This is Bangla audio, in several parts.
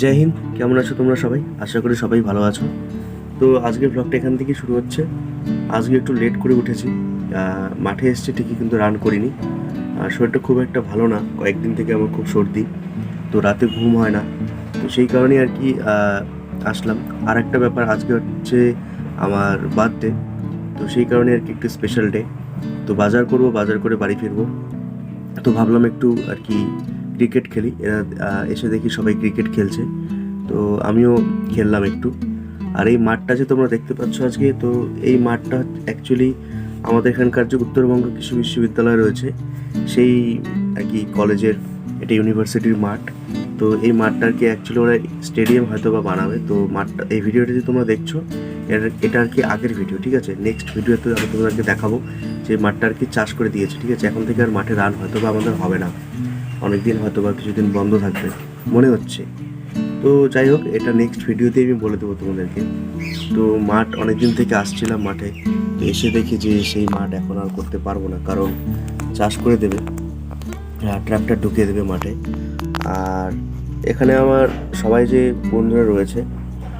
জয় হিন্দ, কেমন আছো তোমরা সবাই? আশা করি সবাই ভালো আছো। তো আজকের ব্লগটা এখান থেকে শুরু হচ্ছে। আজকে একটু লেট করে উঠেছি। মাঠে এসেছি, ঠিকই কিন্তু রান করিনি। আর শরীরটা খুব একটা ভালো না। কয়েকদিন থেকে আমার খুব সর্দি। তো রাতে ঘুম হয় না। তো সেই কারণে আর কি আসলাম। আর একটা ব্যাপার, আজকে হচ্ছে আমার বার্থডে তো সেই কারণে আর কি একটু স্পেশাল ডে তো বাজার করব, বাজার করে বাড়ি ফিরবো। তো ভাবলাম একটু আর কি ক্রিকেট খেলি। এরা এসে দেখি সবাই ক্রিকেট খেলছে। তো আমিও খেললাম একটু। আর এই মাঠটা যে তোমরা দেখতে পাচ্ছ আজকে, তো এই মাঠটা অ্যাকচুয়ালি আমাদের এখানকার যে উত্তরবঙ্গ কৃষি বিশ্ববিদ্যালয় রয়েছে, সেই আর কি কলেজের এটা ইউনিভার্সিটির মাঠ। তো এই মাঠটা আর কি অ্যাকচুয়ালি ওরা স্টেডিয়াম হয়তো বা বানাবে। তো মাঠটা, এই ভিডিওটা যে তোমরা দেখছ, এর, এটা আর কি আগের ভিডিও ঠিক আছে? নেক্সট ভিডিওতে আমি তোমাদেরকে দেখাবো যে মাঠটা আর কি চাষ করে দিয়েছে, ঠিক আছে? এখন থেকে আর মাঠে রান হয়তো বা আমাদের হবে না। অনেকদিন হয়তো বা কিছুদিন বন্ধ থাকবে, মনে হচ্ছে। তো যাই হোক, এটা নেক্সট ভিডিওতে আমি বলে দেবো তোমাদেরকে। তো মাঠ অনেকদিন থেকে আসছিলাম মাঠে এসে দেখি যে সেই মাঠ এখন আর করতে পারব না, কারণ চাষ করে দেবে ট্রাক্টর ঢুকিয়ে দেবে মাঠে। আর এখানে আমার সবাই যে বন্ধুরা রয়েছে,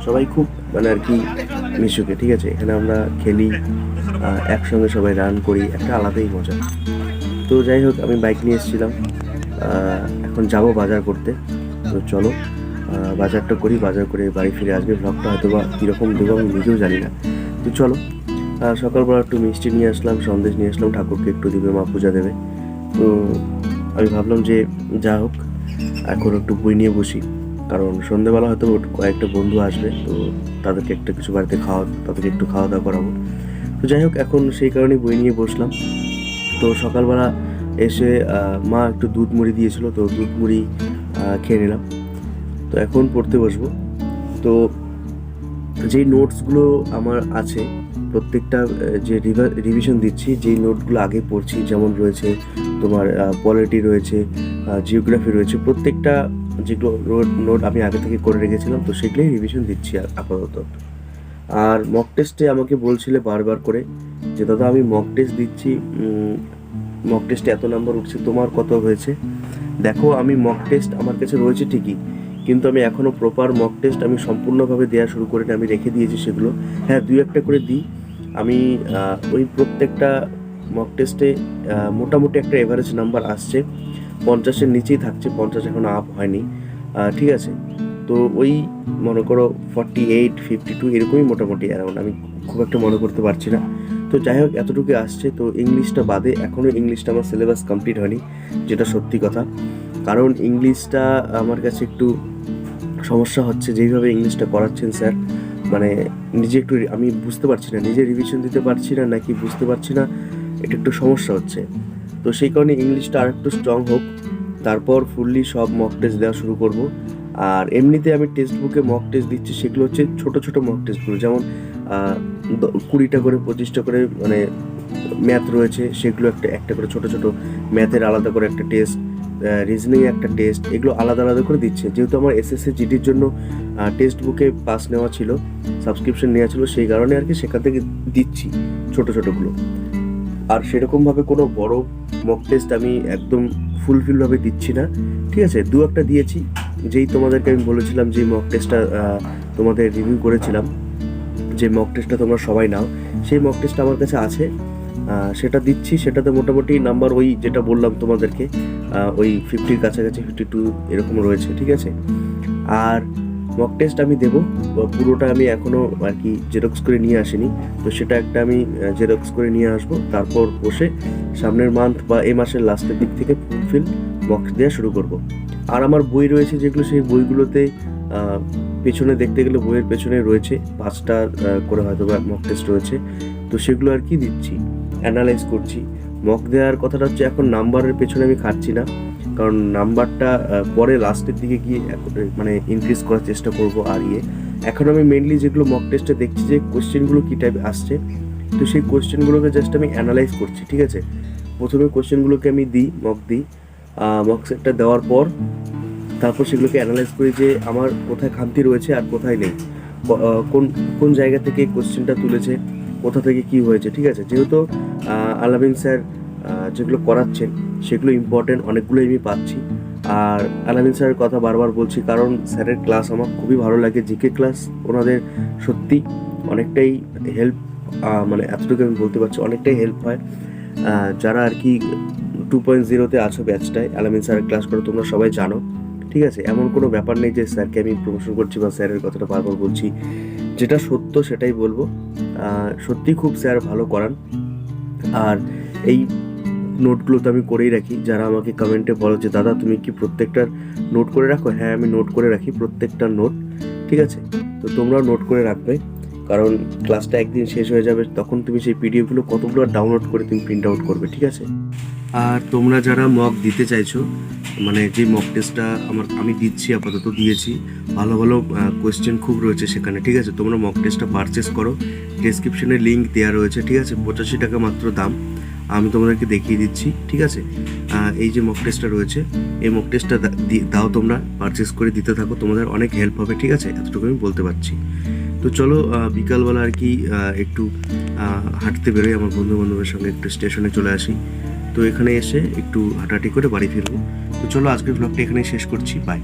সবাই খুব মানে আর কি মিশুকে, ঠিক আছে? এখানে আমরা খেলি একসঙ্গে সবাই রান করি, একটা আলাদাই মজা। তো যাই হোক, আমি বাইক নিয়ে এসেছিলাম। এখন যাব বাজার করতে। তো চলো বাজারটা করি, বাজার করে বাড়ি ফিরে আসবে। ব্লগটা হয়তো বা কীরকম দেবো আমি নিজেও জানি না। তো চলো সকালবেলা একটু মিষ্টি নিয়ে আসলাম, সন্দেশ নিয়ে আসলাম, ঠাকুরকে একটু দিবে, মা পূজা দেবে। তো আমি ভাবলাম যে যা হোক, এখন একটু বই নিয়ে বসি। কারণ সন্ধ্যেবেলা হয়তো কয়েকটা বন্ধু আসবে, তো তাদেরকে একটা কিছু বাড়িতে খাওয়া তাদেরকে একটু খাওয়া দাওয়া করাবো। তো যাই হোক, এখন সেই কারণেই বই নিয়ে বসলাম। তো সকালবেলা এসে মা একটু দুধ মুড়ি দিয়েছিল, তো দুধ মুড়ি খেয়ে নিলাম। তো এখন পড়তে বসবো। তো যেই নোটসগুলো আমার আছে, প্রত্যেকটা যে রিভিশন দিচ্ছি, যেই নোটগুলো আগে পড়ছি, যেমন রয়েছে তোমার পলিটি রয়েছে জিওগ্রাফি রয়েছে, প্রত্যেকটা যেগুলো নোট আমি আগে থেকে করে রেখেছিলাম, তো সেগুলোই রিভিশন দিচ্ছি আপাতত। আর মক টেস্টে আমাকে বলছিলে বারবার করে যে, দাদা, আমি মক টেস্ট দিচ্ছি মক টেস্টে এত নাম্বার উঠছে, তোমার কত হয়েছে? দেখো, আমি মক টেস্ট আমার কাছে রয়েছে ঠিকই, কিন্তু আমি এখনও প্রপার মক টেস্ট আমি সম্পূর্ণভাবে দেওয়া শুরু করিনি, আমি রেখে দিয়েছি সেগুলো। হ্যাঁ দুই একটা করে দিই। আমি ওই প্রত্যেকটা মক টেস্টে মোটামুটি একটা এভারেজ নাম্বার আসছে। পঞ্চাশের নিচেই থাকছে, পঞ্চাশ এখনও আপ হয়নি। ঠিক আছে। তো ওই মনে করো ফর্টি এইট ফিফটি টু এরকমই মোটামুটি অ্যারাউন্ড আমি খুব একটা মনে করতে পারছি না। তো যাই হোক এতটুকু আসছে। তো ইংলিশটা বাদে এখনও ইংলিশটা আমার সিলেবাস কমপ্লিট হয়নি, যেটা সত্যি কথা। কারণ ইংলিশটা আমার কাছে একটু সমস্যা হচ্ছে, যেইভাবে ইংলিশটা করাচ্ছেন স্যার মানে নিজে একটু আমি বুঝতে পারছি না, নিজে রিভিশন দিতে পারছি না, নাকি বুঝতে পারছি না, এটা একটু সমস্যা হচ্ছে। তো সেই কারণে ইংলিশটা আর একটু স্ট্রং হোক, তারপর ফুললি সব মক টেস্ট দেওয়া শুরু করব। আর এমনিতে আমি টেক্সট বুকে মক টেস্ট দিচ্ছি, সেগুলো হচ্ছে ছোট ছোট মক টেস্টগুলো যেমন কুড়িটা করে, পঁচিশটা করে মানে ম্যাথ রয়েছে, সেগুলো একটা একটা করে ছোট ছোট ম্যাথের আলাদা করে একটা টেস্ট রিজনিং একটা টেস্ট এগুলো আলাদা আলাদা করে দিচ্ছে। যেহেতু আমার এসএসসি জিডির জন্য টেক্সট বুকে পাস নেওয়া ছিল সাবস্ক্রিপশন নেওয়া ছিল, সেই কারণে আর কি সেখান থেকে দিচ্ছি ছোট ছোটগুলো আর সেরকমভাবে কোনো বড় মক টেস্ট আমি একদম ফুলফিলভাবে দিচ্ছি না। ঠিক আছে, দু একটা দিয়েছি যেই তোমাদেরকে আমি বলেছিলাম যে মক টেস্টটা তোমাদের রিভিউ করেছিলাম, যে মক টেস্টটা তোমরা সবাই নাও, সেই মক টেস্টটা আমার কাছে আছে। সেটা দিচ্ছি, সেটাতে মোটামুটি নাম্বার ওই যেটা বললাম তোমাদেরকে ওই ফিফটির কাছাকাছি ফিফটি টু এরকম রয়েছে, ঠিক আছে? আর মক টেস্ট আমি দেবো পুরোটা আমি এখনও আর কি জেরক্স করে নিয়ে আসিনি, তো সেটা একটা আমি জেরক্স করে নিয়ে আসব, তারপর বসে সামনের মান্থ বা এ মাসের লাস্টের দিক থেকে ফুলফিল মক দেওয়া শুরু করব। আর আমার বই রয়েছে যেগুলো সেই বইগুলোতে পেছনে দেখতে গেলে বইয়ের পেছনে রয়েছে। পাঁচটা করে হয়তো বা মক টেস্ট রয়েছে। তো সেগুলো আর কি দিচ্ছি অ্যানালাইজ করছি। মক দেওয়ার কথাটা হচ্ছে এখন নাম্বারের পেছনে আমি খাচ্ছি না। কারণ নাম্বারটা পরে লাস্টের দিকে গিয়ে মানে ইনক্রিজ করার চেষ্টা করব আর ইয়ে। এখন আমি মেনলি যেগুলো মক টেস্টে দেখছি যে কোশ্চেনগুলো কী টাইপ আসছে। তো সেই কোশ্চেনগুলোকে জাস্ট আমি অ্যানালাইজ করছি, ঠিক আছে? প্রথমে কোশ্চেনগুলোকে আমি দিই মক দিই। মক সেটটা দেওয়ার পর তারপর সেগুলোকে অ্যানালাইজ করি যে আমার কোথায় খামতি রয়েছে আর কোথায় নেই। কোন কোন জায়গা থেকে কোশ্চেনটা তুলেছে কোথা থেকে কি হয়েছে ঠিক আছে? যেহেতু আহ, আলামিন স্যার যেগুলো করাচ্ছেন সেগুলো ইম্পর্টেন্ট অনেকগুলো আমি পাচ্ছি। আর আলামিন স্যারের কথা বারবার বলছি কারণ স্যারের ক্লাস আমার খুবই ভালো লাগে জিকে ক্লাস ওনাদের সত্যি অনেকটাই হেল্প মানে এতটুকু আমি বলতে পারছি অনেকটাই হেল্প হয়। যারা আর কি টু পয়েন্ট জিরোতে আছো ব্যাচটায় আলামিন স্যারের ক্লাস করে তোমরা সবাই জানো, ঠিক আছে? এমন কোনো ব্যাপার নেই যে স্যারকে আমি প্রমোশন করছি বা স্যারের কথাটা বারবার বলছি। যেটা সত্য সেটাই বলব। সত্যি খুব স্যার ভালো করান। আর এই নোটগুলো তো আমি করেই রাখি। যারা আমাকে কমেন্টে বলো যে, দাদা, তুমি কি প্রত্যেকটার নোট করে রাখো? হ্যাঁ আমি নোট করে রাখি, প্রত্যেকটা নোট ঠিক আছে? তো তোমরাও নোট করে রাখবে। কারণ ক্লাসটা একদিন শেষ হয়ে যাবে, তখন তুমি সেই পিডিএফগুলো কতগুলো ডাউনলোড করে তুমি প্রিন্ট আউট করবে, ঠিক আছে? আর তোমরা যারা মক দিতে চাইছো মানে যে মক টেস্টটা আমার আমি দিচ্ছি, আপাতত দিয়েছি, ভালো ভালো কোয়েশ্চেন খুব রয়েছে সেখানে, ঠিক আছে? তোমরা মক টেস্টটা পারচেস করো। ডেসক্রিপশনে লিঙ্ক দেওয়া রয়েছে, ঠিক আছে? পঁচাশি টাকা মাত্র দাম। আমি তোমাদেরকে দেখিয়ে দিচ্ছি, ঠিক আছে? এই যে মক টেস্টটা রয়েছে, এই মক টেস্টটা দাও তোমরা পারচেস করে দিতে থাকো, তোমাদের অনেক হেল্প হবে, ঠিক আছে? এতটুকু আমি বলতে পারছি। তো চলো বিকালবেলা আর কি একটু হাঁটতে বেরোই, আমার বন্ধু বান্ধবের সঙ্গে একটু স্টেশনে চলে আসি। তো এখানে এসে একটু হাঁটাহাঁটি করে বাড়ি ফিরবো। তো চলো আজকের ব্লগটা এখানে শেষ করছি। বাই